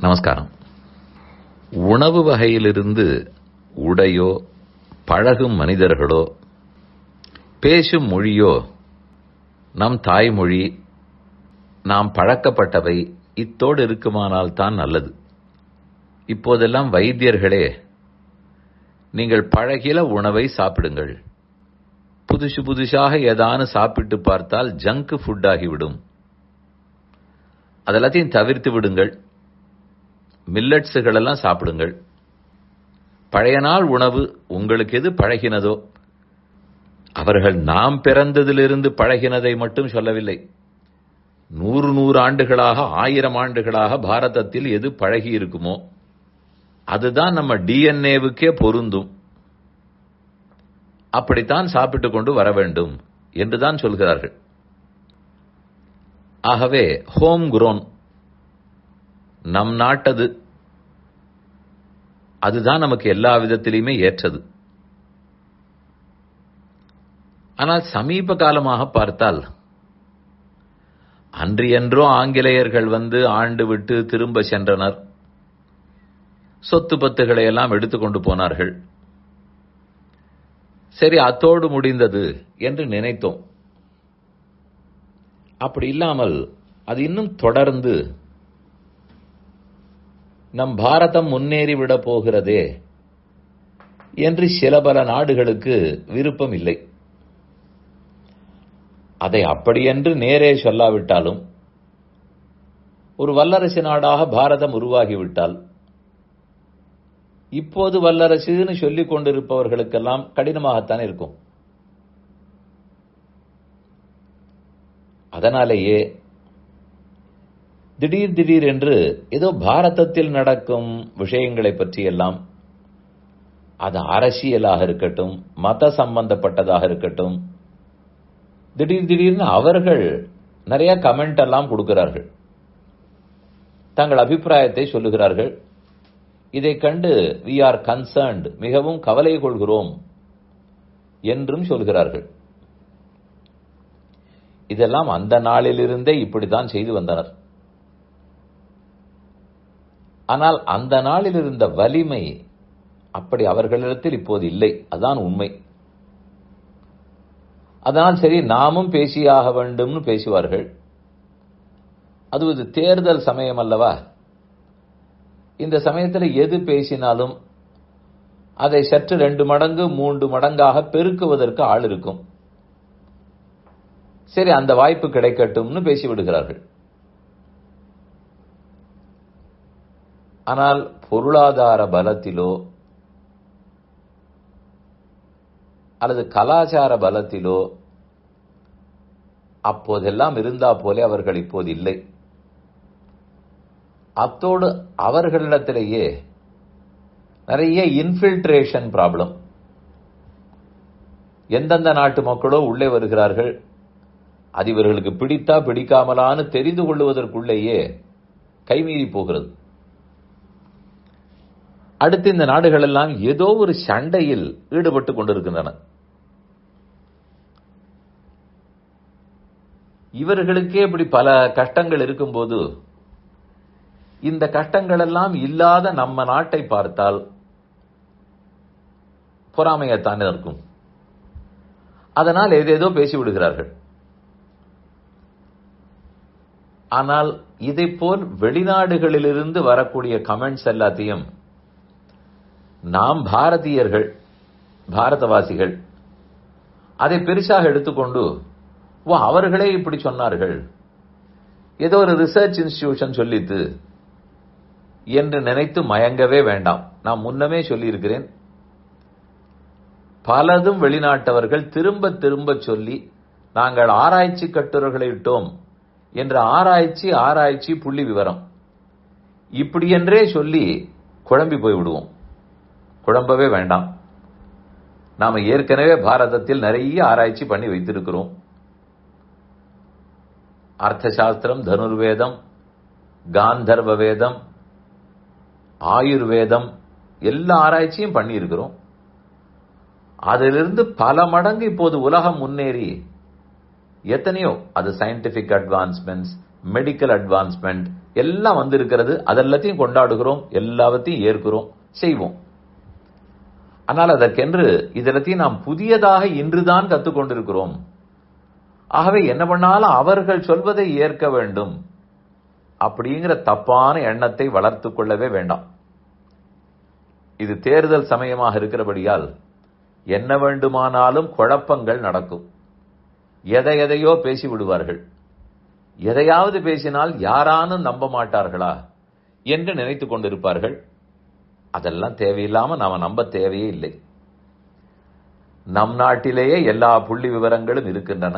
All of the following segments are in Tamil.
நமஸ்காரம். உணவு வகையிலிருந்து உடையோ பழகும் மனிதர்களோ பேசும் மொழியோ நம் தாய்மொழி நாம் பழக்கப்பட்டவை இத்தோடு இருக்குமானால் தான் நல்லது. இப்போதெல்லாம் வைத்தியர்களே நீங்கள் பழகில உணவை சாப்பிடுங்கள். புதுசு புதுசாக ஏதானு சாப்பிட்டு பார்த்தால் ஜங்க் ஃபுட் ஆகிவிடும். அதெல்லாத்தையும் தவிர்த்து விடுங்கள். மில்லட்ஸுகள் எல்லாம் சாப்பிடுங்கள். பழைய நாள் உணவு உங்களுக்கு எது பழகினதோ அவர்கள் நாம் பிறந்ததிலிருந்து பழகினதை மட்டும் சொல்லவில்லை. நூறு நூறு ஆண்டுகளாக ஆயிரம் ஆண்டுகளாக பாரதத்தில் எது பழகி இருக்குமோ அதுதான் நம்ம டிஎன்ஏவுக்கே பொருந்தும். அப்படித்தான் சாப்பிட்டு கொண்டு வர வேண்டும் என்றுதான் சொல்கிறார்கள். ஆகவே ஹோம் குரோன் நம் நாட்டது அதுதான் நமக்கு எல்லா விதத்திலையுமே ஏற்றது. ஆனால் சமீப காலமாக பார்த்தால் அன்றியன்றோ ஆங்கிலேயர்கள் வந்து ஆண்டு விட்டு திரும்ப சென்றனர். சொத்து பத்துகளை எல்லாம் எடுத்துக்கொண்டு போனார்கள். சரி அத்தோடு முடிந்தது என்று நினைத்தோம். அப்படி இல்லாமல் அது இன்னும் தொடர்ந்து நம் பாரதம் முன்னேறி விட போகிறதே என்று சில பல நாடுகளுக்கு விருப்பம் இல்லை அதை அப்படியென்று நேரே சொல்லாவிட்டாலும் ஒரு வல்லரசு நாடாக பாரதம் உருவாகிவிட்டால் இப்போது வல்லரசுன்னு சொல்லிக் கொண்டிருப்பவர்களுக்கெல்லாம் கடினமாகத்தான் இருக்கும். அதனாலேயே திடீர் திடீர் என்று ஏதோ பாரதத்தில் நடக்கும் விஷயங்களை பற்றியெல்லாம் அது அரசியலாக இருக்கட்டும் மத சம்பந்தப்பட்டதாக இருக்கட்டும் திடீர் திடீர்னு அவர்கள் நிறைய கமெண்ட் எல்லாம் கொடுக்கிறார்கள். தங்கள் அபிப்பிராயத்தை சொல்லுகிறார்கள். இதை கண்டு வி ஆர் கன்சர்ன்ட் மிகவும் கவலை கொள்கிறோம் என்றும் சொல்கிறார்கள். இதெல்லாம் அந்த நாளிலிருந்தே இப்படித்தான் செய்து வந்தனர். ஆனால் அந்த நாளில் இருந்த வலிமை அப்படி அவர்களிடத்தில் இப்போது இல்லை. அதான் உண்மை. அதனால் சரி நாமும் பேசியாக வேண்டும்னு பேசுவார்கள். அது இது தேர்தல் சமயம் அல்லவா? இந்த சமயத்தில் எது பேசினாலும் அதை சற்று ரெண்டு மடங்கு மூன்று மடங்காக பெருக்குவதற்கு ஆள் இருக்கும். சரி அந்த வாய்ப்பு கிடைக்கட்டும்னு பேசிவிடுகிறார்கள். ஆனால் பொருளாதார பலத்திலோ அல்லது கலாச்சார பலத்திலோ அப்போதெல்லாம் இருந்தா போலே அவர்கள் இப்போது இல்லை. அத்தோடு அவர்களிடத்திலேயே நிறைய இன்ஃபில்ட்ரேஷன் ப்ராப்ளம் எந்தெந்த நாட்டு மக்களோ உள்ளே வருகிறார்கள் அது இவர்களுக்கு பிடித்தா பிடிக்காமலான்னு தெரிந்து கொள்வதற்குள்ளேயே கைமீறி போகிறது. அடுத்து இந்த நாடுகள் எல்லாம் ஏதோ ஒரு சண்டையில் ஈடுபட்டு கொண்டிருக்கின்றன. இவர்களுக்கே இப்படி பல கஷ்டங்கள் இருக்கும்போது இந்த கஷ்டங்கள் எல்லாம் இல்லாத நம்ம நாட்டை பார்த்தால் பொறாமையத்தானே இருக்கும். அதனால் ஏதேதோ பேசிவிடுகிறார்கள். ஆனால் இதை போல் வெளிநாடுகளிலிருந்து வரக்கூடிய கமெண்ட்ஸ் எல்லாத்தையும் நாம் பாரதியர்கள் பாரதவாசிகள் அதை பெருசாக எடுத்துக்கொண்டு ஓ அவர்களே இப்படி சொன்னார்கள். ஏதோ ஒரு ரிசர்ச் இன்ஸ்டிடியூஷன் சொல்லித்து என்று நினைத்து மயங்கவே வேண்டாம். நான் முன்னமே சொல்லியிருக்கிறேன். பலதும் வெளிநாட்டவர்கள் திரும்ப திரும்ப சொல்லி நாங்கள் ஆராய்ச்சி கட்டுரைகளை இட்டோம் என்ற ஆராய்ச்சி ஆராய்ச்சி புள்ளி விவரம். இப்படி என்றே சொல்லி குழம்பி போய்விடுவோம். குழம்பவே வேண்டாம். நாம ஏற்கனவே பாரதத்தில் நிறைய ஆராய்ச்சி பண்ணி வைத்திருக்கிறோம். அர்த்தசாஸ்திரம் தனுர்வேதம் காந்தர்வ வேதம் ஆயுர்வேதம் எல்லா ஆராய்ச்சியும் பண்ணி இருக்கிறோம் அதிலிருந்து பல மடங்கு இப்போது உலகம் முன்னேறி எத்தனையோ அது சயின்டிபிக் அட்வான்ஸ்மெண்ட்ஸ் மெடிக்கல் அட்வான்ஸ்மெண்ட் எல்லாம் வந்திருக்கிறது. அதெல்லாத்தையும் கொண்டாடுகிறோம். எல்லாவற்றையும் ஏற்கிறோம். செய்வோம். ஆனால் அதற்கென்று இதெல்லாத்தையும் நாம் புதியதாக இன்றுதான் கற்றுக்கொண்டிருக்கிறோம் ஆகவே என்ன பண்ணாலும் அவர்கள் சொல்வதை ஏற்க வேண்டும். அப்படிங்கிற தப்பான எண்ணத்தை வளர்த்துக் கொள்ளவே வேண்டாம். இது தேர்தல் சமயமாக இருக்கிறபடியால் என்ன வேண்டுமானாலும் குழப்பங்கள் நடக்கும். எதை எதையோ பேசி விடுவார்கள் எதையாவது பேசினால் யாரானும் நம்ப மாட்டார்களா என்று நினைத்துக் கொண்டிருப்பார்கள். அதெல்லாம் தேவையில்லாமல் நாம் நம்ப தேவையே இல்லை. நம் நாட்டிலேயே எல்லா புள்ளி விவரங்களும் இருக்கின்றன.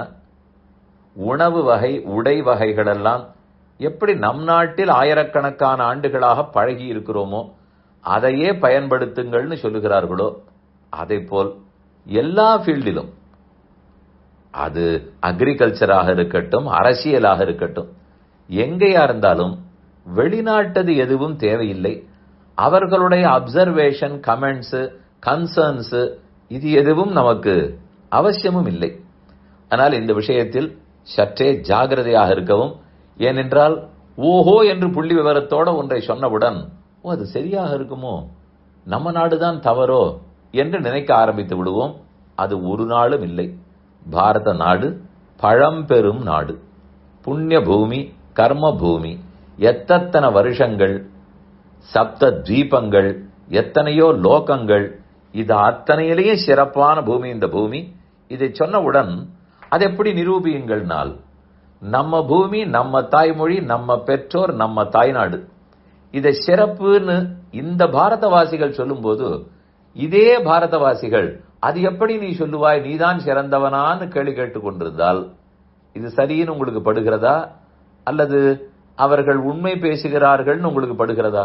உணவு வகை உடை வகைகளெல்லாம் எப்படி நம் நாட்டில் ஆயிரக்கணக்கான ஆண்டுகளாக பழகி இருக்கிறோமோ அதையே பயன்படுத்துங்கள்னு சொல்லுகிறார்களோ அதை போல் எல்லா ஃபீல்டிலும். அது அக்ரிகல்ச்சராக இருக்கட்டும் அரசியலாக இருக்கட்டும் எங்கேயா இருந்தாலும் வெளிநாட்டது எதுவும் தேவையில்லை. அவர்களுடைய அப்சர்வேஷன் கமெண்ட்ஸ் கன்சர்ன்ஸ் இது எதுவும் நமக்கு அவசியமும் இல்லை. ஆனால் இந்த விஷயத்தில் சற்றே ஜாகிரதையாக இருக்கவும் ஏனென்றால் ஓஹோ என்று புள்ளி விவரத்தோட ஒன்றை சொன்னவுடன் ஓ அது சரியாக இருக்குமோ? நம்ம நாடுதான் தவறோ? என்று நினைக்க ஆரம்பித்து விடுவோம். அது ஒரு நாளும் இல்லை. பாரத நாடு பழம்பெரும் நாடு. புண்ணிய பூமி கர்ம பூமி. எத்தனை வருஷங்கள் சப்த தீபங்கள் எத்தனையோ லோகங்கள் இது அத்தனையிலேயே சிறப்பான பூமி இந்த பூமி. இதை சொன்னவுடன் அது எப்படி நிரூபியுங்கள்னால் நம்ம பூமி நம்ம தாய்மொழி நம்ம பெற்றோர் நம்ம தாய்நாடு. இதை சிறப்புன்னு இந்த பாரதவாசிகள் சொல்லும்போது இதே பாரதவாசிகள் அது எப்படி நீ சொல்லுவாய்? நீதான் சிறந்தவனான்னு கேள்வி கேட்டு கொண்டிருந்தால் இது சரின்னு உங்களுக்கு படுகிறதா? அல்லது அவர்கள் உண்மை பேசுகிறார்கள்னு உங்களுக்கு படுகிறதா?